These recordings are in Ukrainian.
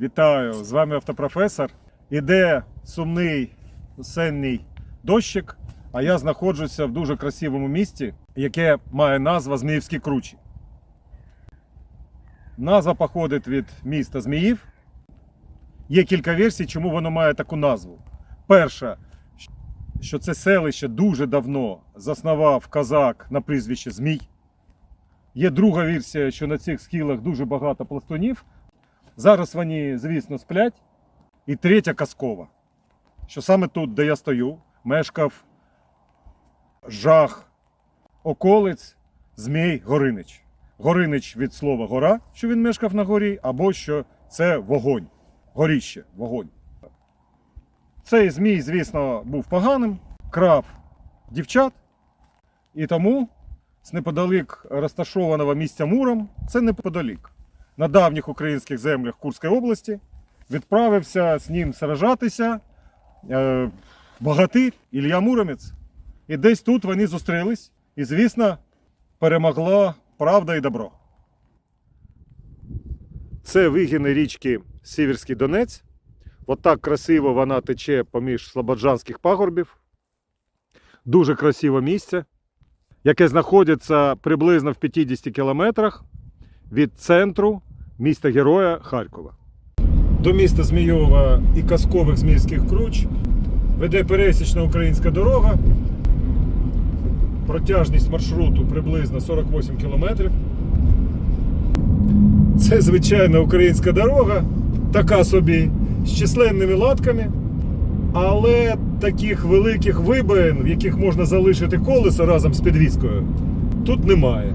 Вітаю! З вами автопрофесор. Іде сумний осенній дощик, а я знаходжуся в дуже красивому місті, яке має назву Зміївські Кручі. Назва походить від міста Зміїв. Є кілька версій, чому воно має таку назву. Перша, що це селище дуже давно заснував козак на прізвище Змій. Є друга версія, що на цих схилах дуже багато пластунів. Зараз вони, звісно, сплять. І третя казкова, що саме тут, де я стою, мешкав жах околиць Змій Горинич. Горинич від слова гора, що він мешкав на горі, або що це вогонь. Горіще, вогонь. Цей Змій, звісно, був поганим, крав дівчат, і тому з неподалік розташованого місця Муром, це неподалік, на давніх українських землях Курської області, відправився з ним сражатися е, богатир Ілля Муромець. І десь тут вони зустрілись, і, звісно, перемогла правда і добро. Це вигини річки Сіверський Донець. Отак красиво вона тече поміж слободжанських пагорбів. Дуже красиве місце яке знаходиться приблизно в 50 кілометрах від центру міста Героя Харкова. До міста Змійова і казкових Зміївських круч веде пересічна українська дорога. Протяжність маршруту приблизно 48 кілометрів. Це звичайна українська дорога, така собі, з численними латками, але таких великих вибоїн, в яких можна залишити колесо разом з підвіскою, тут немає.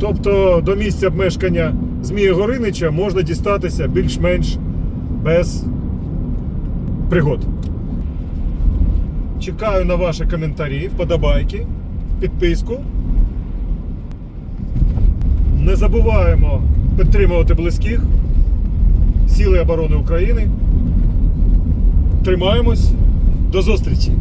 Тобто до місця мешкання Змія Горинича можна дістатися більш-менш без пригод. Чекаю на ваші коментарі, вподобайки, підписку. Не забуваємо підтримувати близьких, Сили оборони України. Тримаємось. До зустрічі!